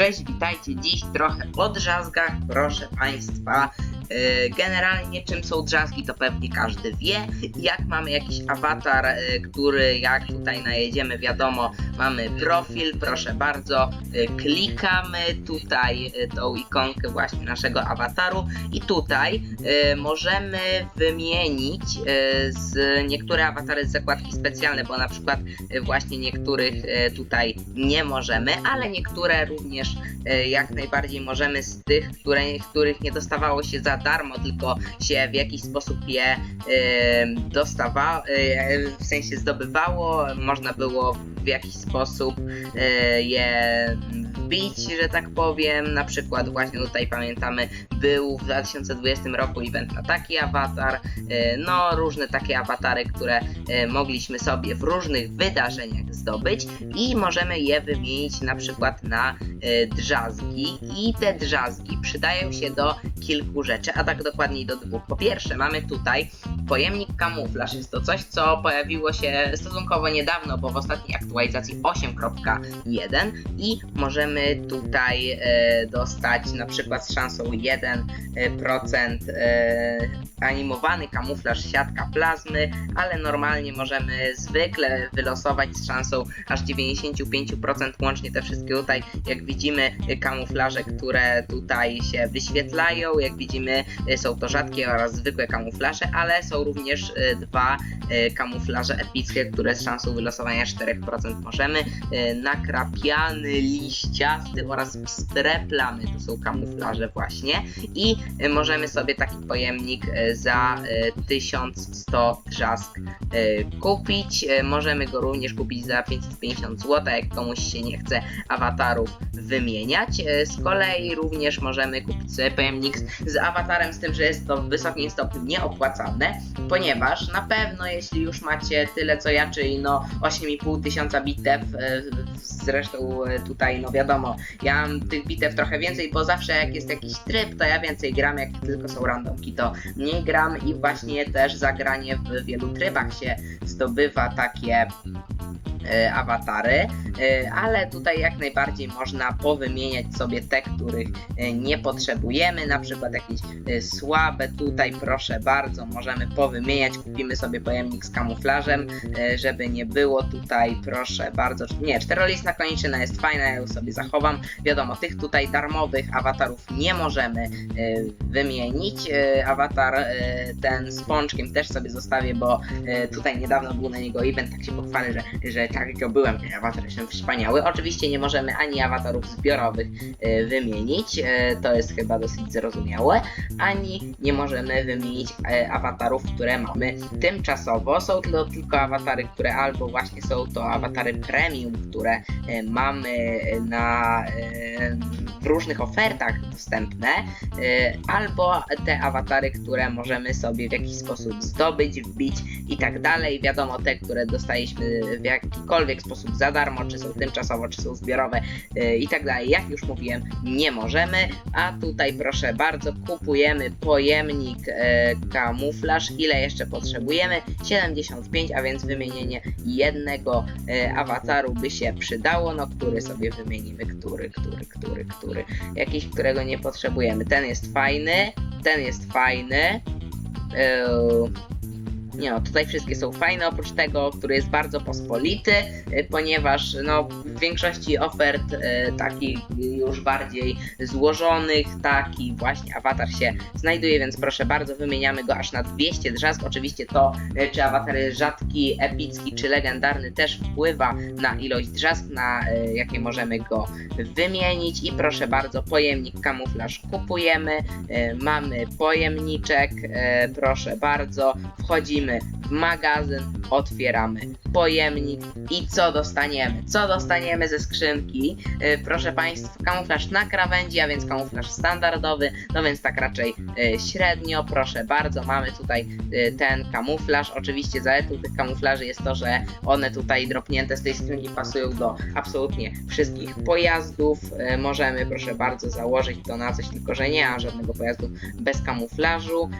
Cześć, witajcie dziś trochę o drzazgach, proszę Państwa. Yy, Generalnie czym są drzazgi to pewnie każdy wie. Jak mamy jakiś awatar, yy, który jak tutaj najedziemy, wiadomo, mamy profil, proszę bardzo, yy, klikamy tutaj tą ikonkę właśnie naszego awataru i tutaj możemy wymienić z niektóre awatary z zakładki specjalne, bo na przykład właśnie niektórych tutaj nie możemy, ale niektóre również e, jak najbardziej możemy z tych, które, których nie dostawało się za darmo, tylko się w jakiś sposób je dostawało, w sensie zdobywało, można było w jakiś sposób e, je wbić, że tak powiem. Na przykład właśnie tutaj pamiętamy, był w 2020 roku event na taki awatar, e, no różne takie awatary, które mogliśmy sobie w różnych wydarzeniach zdobyć i możemy je wymienić na przykład na drzazgi. I te drzazgi przydają się do kilku rzeczy, a tak dokładniej do dwóch. Po pierwsze mamy tutaj pojemnik kamuflaż, jest to coś co pojawiło się stosunkowo niedawno, bo w ostatniej aktualizacji 8.1 i możemy tutaj e, dostać na przykład z szansą 1% e, animowany kamuflaż siatka plazmy, ale normalnie możemy zwykle wylosować z szansą aż 95% łącznie te wszystkie tutaj, jak widzimy, kamuflaże, które tutaj się wyświetlają, jak widzimy, y, są to rzadkie oraz zwykłe kamuflaże, ale są również y, dwa y, kamuflaże epickie, które z szansą wylosowania 4% możemy. Nakrapiany, liściasty oraz pstre plamy to są kamuflaże właśnie i możemy sobie taki pojemnik za y, 1100 drzask kupić. Możemy go również kupić za 550 zł, jak komuś się nie chce awatarów wymieniać. Z kolei również możemy kupić sobie pojemnik z- awatarem, z tym, że jest to w wysokim stopniu nieopłacalne, ponieważ na pewno jeśli już macie tyle co ja, czyli no 8,5 tysiąca bitew, y, zresztą y, tutaj no wiadomo, ja mam tych bitew trochę więcej, bo zawsze jak jest jakiś tryb, to ja więcej gram, jak tylko są randomki, to mniej gram i właśnie też zagranie w wielu trybach się zdobywa takie e, awatary, e, ale tutaj jak najbardziej można powymieniać sobie te, których e, nie potrzebujemy, na przykład jakieś słabe tutaj proszę bardzo, możemy powymieniać, kupimy sobie pojemnik z kamuflażem, żeby nie było tutaj proszę bardzo, nie, czterolistna koniczyna jest fajna, ja ją sobie zachowam, wiadomo, tych tutaj darmowych awatarów nie możemy wymienić, awatar ten z pączkiem też sobie zostawię, bo tutaj niedawno był na niego event, tak się pochwalę, że, że tak jak ja byłem, ten awatar jestem wspaniały. Oczywiście nie możemy ani awatarów zbiorowych e, wymienić, e, to jest chyba dosyć zrozumiałe, ani nie możemy wymienić e, awatarów, które mamy tymczasowo. Są to tylko awatary, które albo właśnie są to awatary premium, które mamy na w różnych ofertach dostępne, albo te awatary, które możemy sobie w jakiś sposób zdobyć, wbić i tak dalej. Wiadomo, te, które dostaliśmy w jakikolwiek sposób za darmo, czy są tymczasowo, czy są zbiorowe e, i tak dalej. Jak już mówiłem, nie możemy, a tutaj proszę bardzo, kupujemy pojemnik e, kamuflaż. Ile jeszcze potrzebujemy? 75, a więc wymienienie jednego e, awataru by się przydało. No, który sobie wymienimy? Który, który, który, który? Jakiś, którego nie potrzebujemy. Ten jest fajny, ten jest fajny. Nie no, tutaj wszystkie są fajne, oprócz tego, który jest bardzo pospolity, y, ponieważ no, w większości ofert y, takich już bardziej złożonych, taki właśnie awatar się znajduje, więc proszę bardzo, wymieniamy go aż na 200 drzazg. Oczywiście to, y, czy awatar jest rzadki, epicki czy legendarny też wpływa na ilość drzazg, na jakie możemy go wymienić i proszę bardzo, pojemnik kamuflaż kupujemy, mamy pojemniczek, proszę bardzo, wchodzimy w magazyn, otwieramy pojemnik i co dostaniemy? Co dostaniemy ze skrzynki? Y, proszę Państwa, kamuflaż na krawędzi, a więc kamuflaż standardowy, no więc tak raczej y, średnio, proszę bardzo, mamy tutaj y, ten kamuflaż. Oczywiście zaletą tych kamuflaży jest to, że one tutaj dropnięte z tej skrzynki pasują do absolutnie wszystkich pojazdów. Y, możemy, proszę bardzo, założyć to na coś, tylko że nie ma żadnego pojazdu bez kamuflażu.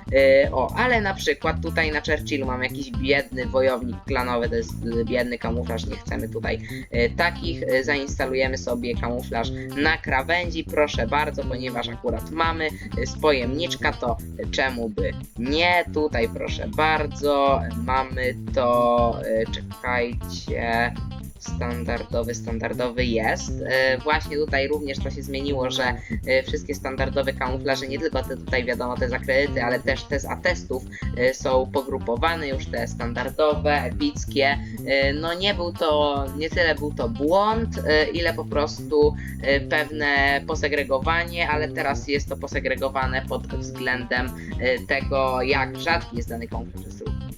Y, o, ale na przykład tutaj na Churchillu mam jakiś biedny wojownik celownik klanowy, to jest y, biedny kamuflaż, nie chcemy tutaj y, takich. Y, Zainstalujemy sobie kamuflaż na krawędzi, proszę bardzo, ponieważ akurat mamy y, z pojemniczka, to czemu by nie? Tutaj proszę bardzo, mamy to, czekajcie, standardowy, standardowy jest. E, Właśnie tutaj również to się zmieniło, że e, wszystkie standardowe kamuflaże, nie tylko te tutaj wiadomo te zakredyty, ale też te z atestów e, są pogrupowane, już te standardowe, epickie. No nie był to, nie tyle był to błąd, ile po prostu pewne posegregowanie, ale teraz jest to posegregowane pod względem tego, jak rzadki jest dany kamuflaż.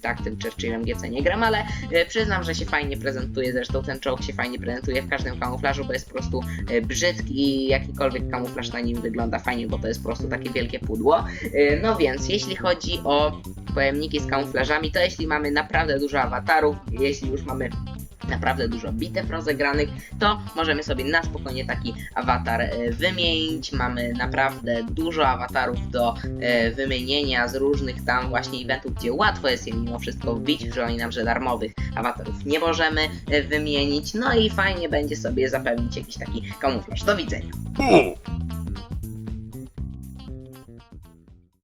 Tak, tym Churchillem GC nie gram, ale E, Przyznam, że się fajnie prezentuje, zresztą ten czołg się fajnie prezentuje w każdym kamuflażu, bo jest po prostu e, brzydki i jakikolwiek kamuflaż na nim wygląda fajnie, bo to jest po prostu takie wielkie pudło. E, No więc, jeśli chodzi o pojemniki z kamuflażami, to jeśli mamy naprawdę dużo awatarów, jeśli już mamy naprawdę dużo bitew rozegranych, to możemy sobie na spokojnie taki awatar e, wymienić. Mamy naprawdę dużo awatarów do e, wymienienia z różnych tam właśnie eventów, gdzie łatwo jest je mimo wszystko wbić. Nam, że darmowych awatarów nie możemy e, wymienić. No i fajnie będzie sobie zapewnić jakiś taki kamuflaż. Do widzenia.